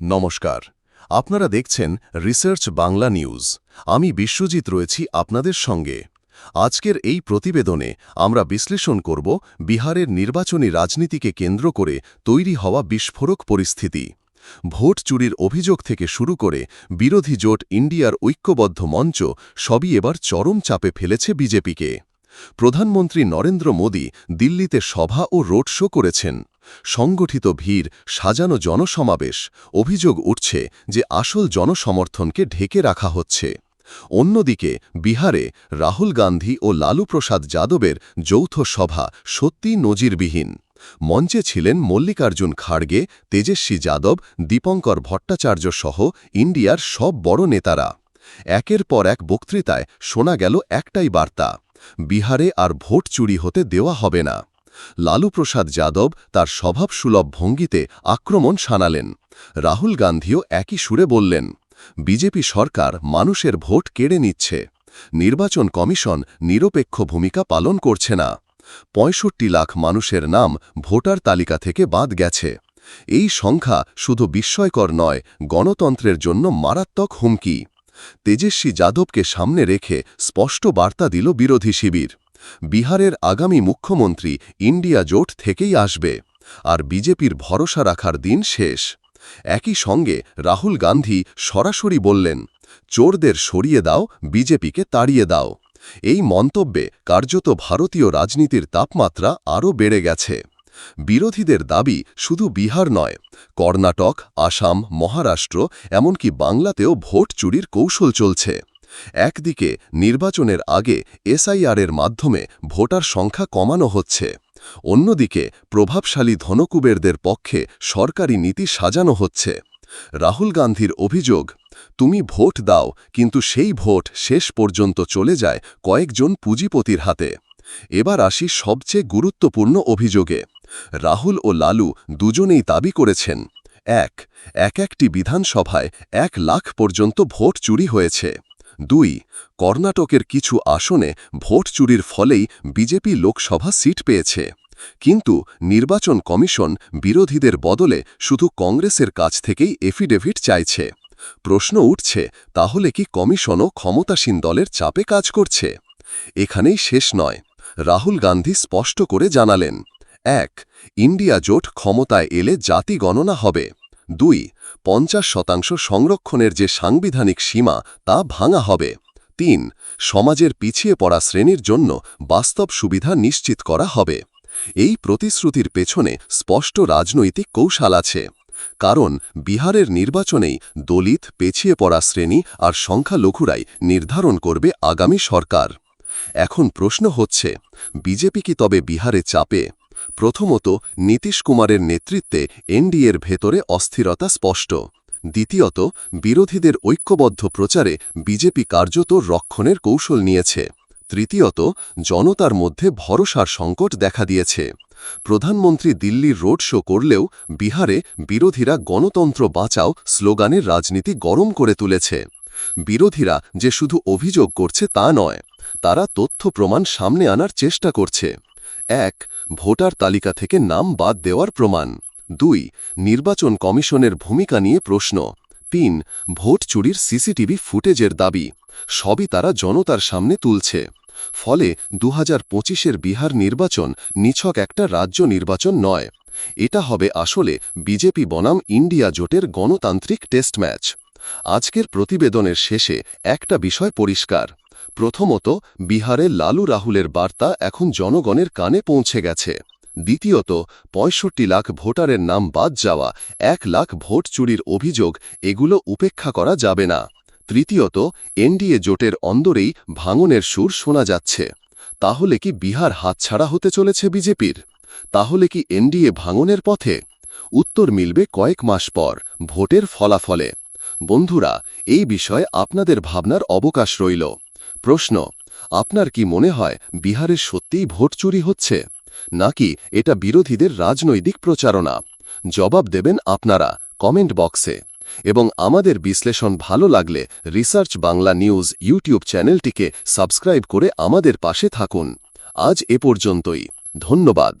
নমস্কার। আপনারা দেখছেন রিসার্চ বাংলা নিউজ। আমি বিশ্বজিৎ রয়েছি আপনাদের সঙ্গে। আজকের এই প্রতিবেদনে আমরা বিশ্লেষণ করব বিহারের নির্বাচনী রাজনীতিকে কেন্দ্র করে তৈরি হওয়া বিস্ফোরক পরিস্থিতি। ভোট চুরির অভিযোগ থেকে শুরু করে বিরোধী জোট ইন্ডিয়ার ঐক্যবদ্ধ মঞ্চ সবই এবার চরম চাপে ফেলেছে বিজেপিকে। প্রধানমন্ত্রী নরেন্দ্র মোদী দিল্লিতে সভা ও রোড শো করেছেন। সংগঠিত ভিড়, সাজানো জনসমাবেশ, অভিযোগ উঠছে যে আসল জনসমর্থনকে ঢেকে রাখা হচ্ছে। অন্যদিকে, বিহারে রাহুল গান্ধী ও লালু প্রসাদ যাদবের যৌথ সভা সত্যিই নজিরবিহীন। মঞ্চে ছিলেন মল্লিকার্জুন খাড়গে, তেজস্বী যাদব, দীপঙ্কর ভট্টাচার্য সহ ইন্ডিয়ার সব বড় নেতারা। একের পর এক বক্তৃতায় শোনা গেল একটাই বার্তা, বিহারে আর ভোট চুরি হতে দেওয়া হবে না। লালু প্রসাদ যাদব তার স্বভাবসুলভ ভঙ্গিতে আক্রমণ শানালেন। রাহুল গান্ধীও একই সুরে বললেন, বিজেপি সরকার মানুষের ভোট কেড়ে নিচ্ছে। নির্বাচন কমিশন নিরপেক্ষ ভূমিকা পালন করছে না। পঁয়ষট্টি লাখ মানুষের নাম ভোটার তালিকা থেকে বাদ গেছে। এই সংখ্যা শুধু বিস্ময়কর নয়, গণতন্ত্রের জন্য মারাত্মক হুমকি। তেজস্বী যাদবকে সামনে রেখে স্পষ্ট বার্তা দিল বিরোধী শিবির। বিহারের আগামী মুখ্যমন্ত্রী ইন্ডিয়া জোট থেকেই আসবে, আর বিজেপির ভরসা রাখার দিন শেষ। একই সঙ্গে রাহুল গান্ধী সরাসরি বললেন, চোরদের সরিয়ে দাও, বিজেপিকে তাড়িয়ে দাও। এই মন্তব্যে কার্যত ভারতীয় রাজনীতির তাপমাত্রা আরও বেড়ে গেছে। বিরোধীদের দাবি শুধু বিহার নয়, কর্ণাটক, আসাম, মহারাষ্ট্র, এমনকি বাংলাতেও ভোট চুরির কৌশল চলছে। একদিকে নির্বাচনের আগে এসআইআরের মাধ্যমে ভোটার সংখ্যা কমানো হচ্ছে, অন্যদিকে প্রভাবশালী ধনকুবেরদের পক্ষে সরকারি নীতি সাজানো হচ্ছে। রাহুল গান্ধীর অভিযোগ, তুমি ভোট দাও, কিন্তু সেই ভোট শেষ পর্যন্ত চলে যায় কয়েকজন পুঁজিপতির হাতে। এবার আসি সবচেয়ে গুরুত্বপূর্ণ অভিযোগে। রাহুল ও লালু দুজনেই দাবি করেছেন, এক এক একটি বিধানসভায় এক লাখ পর্যন্ত ভোট চুরি হয়েছে। দুই, কর্ণাটকের কিছু আসনে ভোট চুরির ফলেই বিজেপি লোকসভা সিট পেয়েছে। কিন্তু নির্বাচন কমিশন বিরোধীদের বদলে শুধু কংগ্রেসের কাছ থেকেই এফিডেভিট চাইছে। প্রশ্ন উঠছে, তাহলে কি কমিশনও ক্ষমতাসীন দলের চাপে কাজ করছে? এখানেই শেষ নয়। রাহুল গান্ধী স্পষ্ট করে জানালেন, এক, ইন্ডিয়া জোট ক্ষমতায় এলে জাতি গণনা হবে। দুই, পঞ্চাশ শতাংশ সংরক্ষণের যে সাংবিধানিক সীমা, তা ভাঙা হবে। তিন, সমাজের পিছিয়ে পড়া শ্রেণির জন্য বাস্তব সুবিধা নিশ্চিত করা হবে। এই প্রতিশ্রুতির পেছনে স্পষ্ট রাজনৈতিক কৌশল আছে। কারণ, বিহারের নির্বাচনেই দলিত, পেছিয়ে পড়া শ্রেণি আর সংখ্যালঘুরাই নির্ধারণ করবে আগামী সরকার। এখন প্রশ্ন হচ্ছে, বিজেপি কি তবে বিহারে চাপে? প্রথমত, নীতিশ কুমারের নেতৃত্বে এনডিএর ভেতরে অস্থিরতা স্পষ্ট। দ্বিতীয়ত, বিরোধীদের ঐক্যবদ্ধ প্রচারে বিজেপি কার্যত রক্ষণের কৌশল নিয়েছে। তৃতীয়ত, জনতার মধ্যে ভরসার সংকট দেখা দিয়েছে। প্রধানমন্ত্রী দিল্লির রোড শো করলেও বিহারে বিরোধীরা গণতন্ত্র বাঁচাও স্লোগানের রাজনীতি গরম করে তুলেছে। বিরোধীরা যে শুধু অভিযোগ করছে তা নয় তারা তথ্য প্রমাণ সামনে আনার চেষ্টা করছে। এক, ভোটার তালিকা থেকে নাম বাদ দেওয়ার প্রমাণ। দুই, নির্বাচন কমিশনের ভূমিকা নিয়ে প্রশ্ন। তিন, ভোট চুরির সিসিটিভি ফুটেজের দাবি। সবই তারা জনতার সামনে তুলছে। ফলে দু হাজার বিহার নির্বাচন নিছক একটা রাজ্য নির্বাচন নয়। এটা হবে আসলে বিজেপি বনাম ইন্ডিয়া জোটের গণতান্ত্রিক টেস্ট ম্যাচ। আজকের প্রতিবেদনের শেষে একটা বিষয় পরিষ্কার। প্রথমত, বিহারে লালু রাহুলের বার্তা এখন জনগণের কানে পৌঁছে গেছে। দ্বিতীয়ত, পঁয়ষট্টি লাখ ভোটারের নাম বাদ যাওয়া, এক লাখ ভোট চুরির অভিযোগ, এগুলো উপেক্ষা করা যাবে না। তৃতীয়ত, এনডিএ জোটের অন্দরেই ভাঙনের সুর শোনা যাচ্ছে। তাহলে কি বিহার হাতছাড়া হতে চলেছে বিজেপির? তাহলে কি এনডিএ ভাঙনের পথে? উত্তর মিলবে কয়েক মাস পর, ভোটের ফলাফলে। বন্ধুরা, এই বিষয়ে আপনাদের ভাবনার অবকাশ রইল। প্রশ্ন, আপনার কি মনে হয় বিহারে সত্যিই ভোট চুরি হচ্ছে? নাকি এটা বিরোধীদের রাজনৈতিক প্রচারণা? জবাব দেবেন আপনারা কমেন্ট বক্সে। এবং আমাদের বিশ্লেষণ ভালো লাগলে রিসার্চ বাংলা নিউজ ইউটিউব চ্যানেলটিকে সাবস্ক্রাইব করে আমাদের পাশে থাকুন। আজ এ পর্যন্তই। ধন্যবাদ।